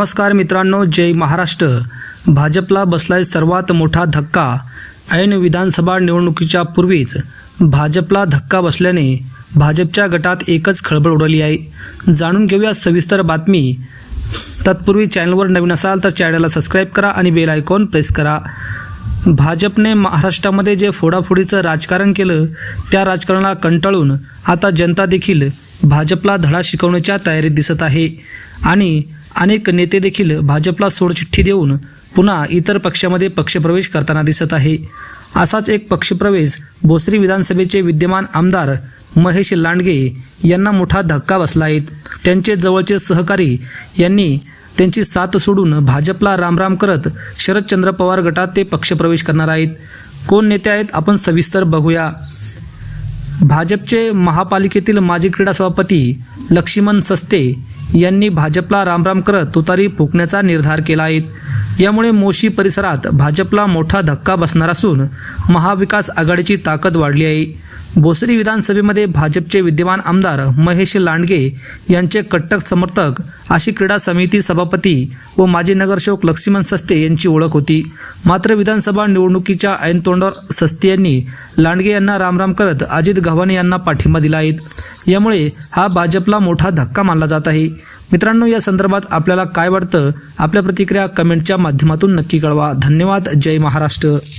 नमस्कार मित्रांनो जय महाराष्ट्र. भाजपला बसलाय सर्वात मोठा धक्का. ऐन विधानसभा निवडणुकीच्या पूर्वीच भाजपला धक्का बसल्याने भाजपच्या गटात एकच खळबळ उडाली आहे. जाणून घेऊया सविस्तर बातमी. तत्पूर्वी चॅनलवर नवीन असाल तर चॅनलला सबस्क्राईब करा आणि बेल आयकॉन प्रेस करा. भाजपने महाराष्ट्रामध्ये जे फोडाफोडीचं राजकारण केलं त्या राजकारणाला कंटाळून आता जनता देखील भाजपला धडा शिकवण्याच्या तयारीत दिसत आहे. आणि अनेक नेते देखील भाजपला सोडचिठ्ठी देऊन पुन्हा इतर पक्षामध्ये पक्षप्रवेश करताना दिसत आहे. असाच एक पक्षप्रवेश भोसरी विधानसभेचे विद्यमान आमदार महेश लांडगे यांना मोठा धक्का बसला आहे. त्यांचे जवळचे सहकारी यांनी त्यांची साथ सोडून भाजपला रामराम करत शरदचंद्र पवार गटात ते पक्षप्रवेश करणार आहेत. कोण नेते आहेत आपण सविस्तर बघूया. भाजपचे महापालिकेतील माजी क्रीडा सभापती लक्ष्मण सस्ते यांनी भाजपला रामराम करत तुतारी फुकण्याचा निर्धार केला आहे. यामुळे मोशी परिसरात भाजपला मोठा धक्का बसणार असून महाविकास आघाडीची ताकद वाढली आहे. भोसरी विधानसभेमध्ये भाजपचे विद्यमान आमदार महेश लांडगे यांचे कट्टक समर्थक अशी क्रीडा समिती सभापती व माजी नगरसेवक लक्ष्मण सस्ते यांची ओळख होती. मात्र विधानसभा निवडणुकीच्या ऐनतोंडावर सस्ते यांनी लांडगे यांना रामराम करत अजित गव्हाणे यांना पाठिंबा दिला आहे. यामुळे हा भाजपला मोठा धक्का मानला जात आहे. मित्रांनो या संदर्भात आपल्याला काय वाटतं? आपल्या प्रतिक्रिया कमेंटच्या माध्यमातून नक्की कळवा. धन्यवाद. जय महाराष्ट्र.